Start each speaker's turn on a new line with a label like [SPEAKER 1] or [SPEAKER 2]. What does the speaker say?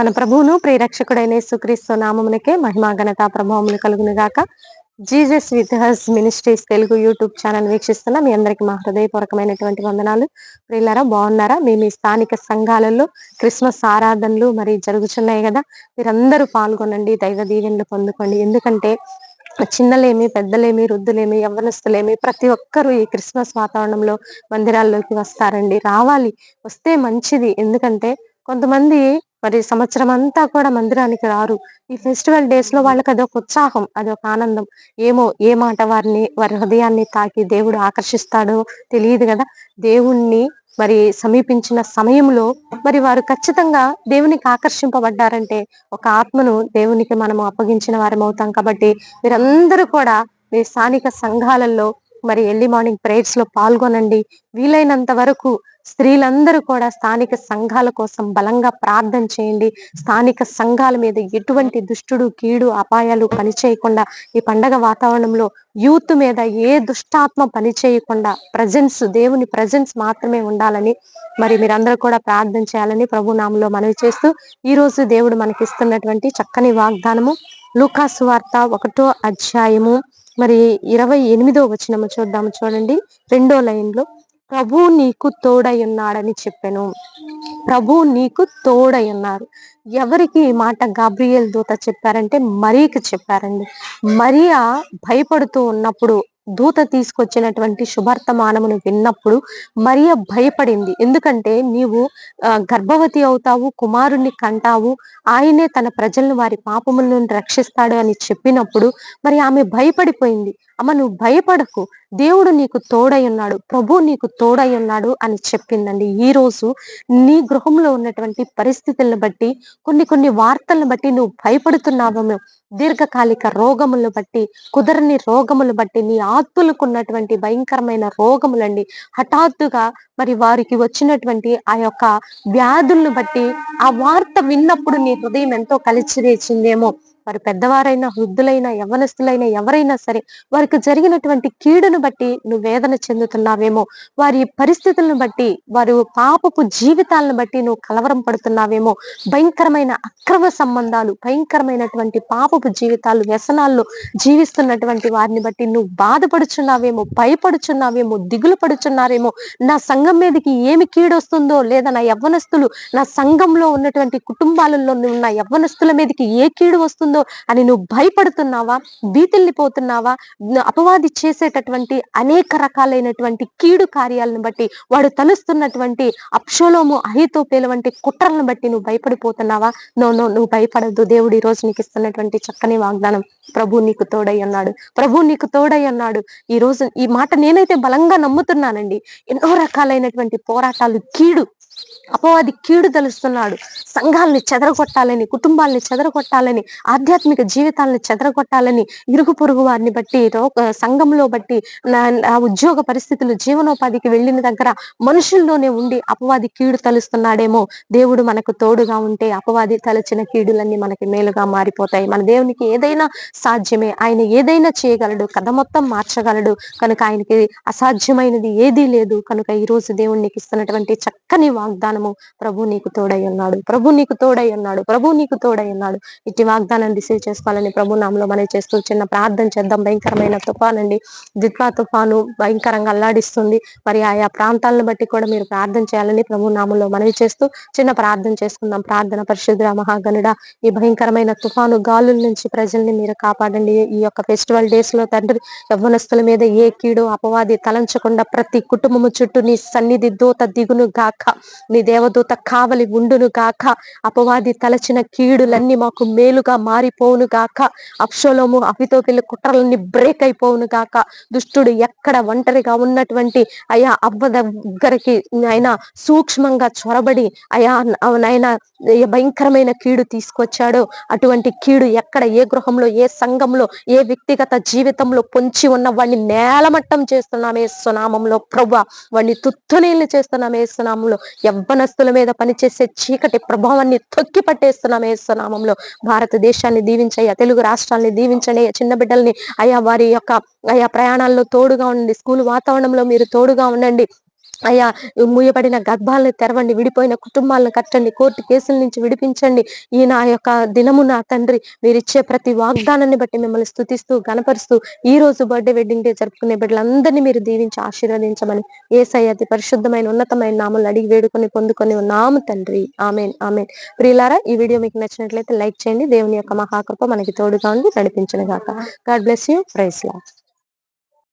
[SPEAKER 1] మన ప్రభువును ప్రియరక్షకుడైన సుక్రీస్తు నామమునకే మహిమా ఘనత ప్రభావములు కలుగును గాక Jesus with his ministries Telugu YouTube channel వీక్షిస్తున్న మీ అందరికి మా హృదయపూర్వకమైనటువంటి వందనాలు. ప్రియులారా బాగున్నారా? మీ మీ స్థానిక సంఘాలలో క్రిస్మస్ ఆరాధనలు మరి జరుగుతున్నాయి కదా? మీరందరూ పాల్గొనండి దైవ దీవెనలు పొందుకోండి. ఎందుకంటే చిన్నలేమి పెద్దలేమి వృద్ధులేమి యవ్వనస్తులేమి ప్రతి ఒక్కరూ ఈ క్రిస్మస్ వాతావరణంలో మందిరాల్లోకి వస్తారండి. రావాలి వస్తే మంచిది. ఎందుకంటే కొంతమంది మరి సంవత్సరం అంతా కూడా మందిరానికి రారు. ఈ ఫెస్టివల్ డేస్లో వాళ్ళకి అదొక ఉత్సాహం అదొక ఆనందం. ఏమో ఏ మాట వారిని వారి హృదయాన్ని తాకి దేవుడు ఆకర్షిస్తాడో తెలియదు కదా. దేవుణ్ణి మరి సమీపించిన సమయంలో మరి వారు ఖచ్చితంగా దేవునికి ఆకర్షింపబడ్డారంటే ఒక ఆత్మను దేవునికి మనము అప్పగించిన వారం అవుతాం కాబట్టి మీరందరూ కూడా మీ స్థానిక సంఘాలలో మరి ఎర్లీ మార్నింగ్ ప్రేయర్స్లో పాల్గొనండి. వీలైనంత వరకు స్త్రీలందరూ కూడా స్థానిక సంఘాల కోసం బలంగా ప్రార్థన చేయండి. స్థానిక సంఘాల మీద ఎటువంటి దుష్టుడు కీడు అపాయాలు పనిచేయకుండా ఈ పండగ వాతావరణంలో యూత్ మీద ఏ దుష్టాత్మ పనిచేయకుండా ప్రజెన్స్ దేవుని ప్రజెన్స్ మాత్రమే ఉండాలని మరి మీరందరూ కూడా ప్రార్థన చేయాలని ప్రభు నామంలో మనవి చేస్తూ ఈ రోజు దేవుడు మనకిస్తున్నటువంటి చక్కని వాగ్దానము లూకాసు వార్త ఒకటో అధ్యాయము మరి ఇరవై ఎనిమిదో వచనము చూద్దాము చూడండి. రెండో లైన్లో ప్రభు నీకు తోడై ఉన్నాడని చెప్పాను. ప్రభు నీకు తోడై ఉన్నారు. ఎవరికి ఈ మాట గాబ్రియల్ దూత చెప్పారంటే మరీకి చెప్పారండి. మరియా భయపడుతూ ఉన్నప్పుడు దూత తీసుకొచ్చినటువంటి శుభార్తమానమును విన్నప్పుడు మరియ భయపడింది. ఎందుకంటే నీవు గర్భవతి అవుతావు కుమారుణ్ణి కంటావు ఆయనే తన ప్రజలను వారి పాపముల నుండి రక్షిస్తాడు అని చెప్పినప్పుడు మరి ఆమె భయపడిపోయింది. అమ్మ నువ్వు భయపడకు. దేవుడు నీకు తోడై ఉన్నాడు. ప్రభు నీకు తోడై ఉన్నాడు అని చెప్పిందండి. ఈ రోజు నీ గృహంలో ఉన్నటువంటి పరిస్థితులను బట్టి కొన్ని కొన్ని వార్తలను బట్టి నువ్వు భయపడుతున్నావేమో దీర్ఘకాలిక రోగములను బట్టి కుదరని రోగములు బట్టి నీ ఆత్మలకు ఉన్నటువంటి భయంకరమైన రోగములండి. హఠాత్తుగా మరి వారికి వచ్చినటువంటి ఆ యొక్క వ్యాధులను బట్టి ఆ వార్త విన్నప్పుడు నీ హృదయం ఎంతో కలిచిరేచిందేమో వారు పెద్దవారైనా వృద్ధులైన యవనస్తులైనా ఎవరైనా సరే వారికి జరిగినటువంటి కీడును బట్టి నువ్వు వేదన చెందుతున్నావేమో వారి పరిస్థితులను బట్టి వారు పాపపు జీవితాలను బట్టి నువ్వు కలవరం పడుతున్నావేమో భయంకరమైన అక్రమ సంబంధాలు భయంకరమైనటువంటి పాపపు జీవితాలు వ్యసనాల్లో జీవిస్తున్నటువంటి వారిని బట్టి నువ్వు బాధపడుచున్నావేమో భయపడుచున్నావేమో దిగులు పడుచున్నారేమో నా సంఘం మీదకి ఏమి కీడొస్తుందో లేదా నా యవ్వనస్తులు నా సంఘంలో ఉన్నటువంటి కుటుంబాలలో ఉన్న యవ్వనస్తుల మీదకి ఏ కీడు వస్తుందో అని నువ్వు భయపడుతున్నావా? బీతిల్లిపోతున్నావా అపవాది చేసేటటువంటి అనేక రకాలైనటువంటి కీడు కార్యాలను బట్టి వాడు తలుస్తున్నటువంటి అప్షోలోము అహితోపేల వంటి కుట్రలను బట్టి నువ్వు భయపడిపోతున్నావా? నో నో నువ్వు భయపడద్దు. దేవుడు ఈ రోజు నీకు ఇస్తున్నటువంటి చక్కని వాగ్దానం. ప్రభు నీకు తోడై అన్నాడు ప్రభు నీకు తోడై అన్నాడు ఈ రోజు ఈ మాట నేనైతే బలంగా నమ్ముతున్నానండి. ఎన్నో రకాలైనటువంటి పోరాటాలు కీడు అపవాది కీడు తెలుస్తున్నాడు. సంఘాలని చెదరగొట్టాలని కుటుంబాలని చెదరగొట్టాలని ఆధ్యాత్మిక జీవితాలను చెదరగొట్టాలని ఇరుగు పొరుగు వారిని బట్టి సంఘంలో బట్టి నా ఉద్యోగ పరిస్థితులు జీవనోపాధికి వెళ్ళిన దగ్గర మనుషుల్లోనే ఉండి అపవాది కీడు తలుస్తున్నాడేమో. దేవుడు మనకు తోడుగా ఉంటే అపవాది తలచిన కీడులన్నీ మనకి మేలుగా మారిపోతాయి. మన దేవునికి ఏదైనా సాధ్యమే. ఆయన ఏదైనా చేయగలడు కథ మొత్తం మార్చగలడు. కనుక ఆయనకి అసాధ్యమైనది ఏదీ లేదు. కనుక ఈ రోజు దేవునికి ఇస్తున్నటువంటి చక్కని వాగ్దానం మనము ప్రభు నీకు తోడై ఉన్నాడు. ప్రభు నీకు తోడై ఉన్నాడు. ప్రభు నీకు తోడై ఉన్నాడు. ఇట్టి వాగ్దానం రిసీవ్ చేసుకోవాలని ప్రభు నామలో మనం చేస్తూ చిన్న ప్రార్థన చేద్దాం. భయంకరమైన తుఫానండి. ద్విత్వా తుఫాను భయంకరంగా అల్లాడిస్తుంది. మరి ఆయా ప్రాంతాలను బట్టి కూడా మీరు ప్రార్థన చేయాలని ప్రభు నామంలో మనవి చేస్తూ చిన్న ప్రార్థన చేసుకుందాం. ప్రార్థన పరిశుద్ధ మహాగనుడ ఈ భయంకరమైన తుఫాను గాలుల నుంచి ప్రజల్ని మీరు కాపాడండి. ఈ యొక్క ఫెస్టివల్ డేస్లో తండ్రి యవ్వనస్తుల మీద ఏ కీడు అపవాది తలంచకుండా ప్రతి కుటుంబము చుట్టూ నీ సన్నిధి దూత దిగును గాక. నీ దేవదూత కావలి ఉండును గాక. అపవాది తలచిన కీడులన్నీ మాకు మేలుగా మారిపోవును గాక. అప్షోలోము అవితోపిల్ల కుట్రలన్నీ బ్రేక్ అయిపోవును గాక. దుష్టుడు ఎక్కడ ఒంటరిగా ఉన్నటువంటి అయా అవ్వ దగ్గరికి ఆయన సూక్ష్మంగా చొరబడి అయా ఆయన భయంకరమైన కీడు తీసుకొచ్చాడో. అటువంటి కీడు ఎక్కడ ఏ గృహంలో ఏ సంఘంలో ఏ వ్యక్తిగత జీవితంలో పొంచి ఉన్న వాడిని నేలమట్టం చేస్తున్నామే సునామంలో ప్రభు వాడిని తుత్తునీళ్ళు చేస్తున్నామే ఎవ్వ యవ్వనస్తుల మీద పనిచేసే చీకటి ప్రభావాన్ని తొక్కి పట్టేస్తున్నాం ఏసునామంలో భారతదేశాన్ని దీవించయ్యా తెలుగు రాష్ట్రాన్ని దీవించండి చిన్న బిడ్డల్ని అయ్యా వారి యొక్క అయ్యా ప్రయాణాల్లో తోడుగా ఉండండి స్కూల్ వాతావరణంలో మీరు తోడుగా ఉండండి. అయ్యా మూయబడిన గర్భాలను తెరవండి విడిపోయిన కుటుంబాలను కట్టండి కోర్టు కేసుల నుంచి విడిపించండి. ఈ నా యొక్క దినము నా తండ్రి మీరు ఇచ్చే ప్రతి వాగ్దానాన్ని బట్టి మిమ్మల్ని స్థుతిస్తూ గనపరుస్తూ ఈ రోజు బర్త్డే వెడ్డింగ్ డే జరుపుకునే బిడ్డలందరినీ మీరు దీవించి ఆశీర్వదించమని ఏ అతి పరిశుద్ధమైన ఉన్నతమైన నామలు అడిగి వేడుకొని పొందుకొని ఉన్నాము తండ్రి. Amen amen. ప్రియులారా ఈ వీడియో మీకు నచ్చినట్లయితే లైక్ చేయండి. దేవుని యొక్క మహాకృప మనకి తోడుగా ఉండి నడిపించిన గాక. God bless you. Price law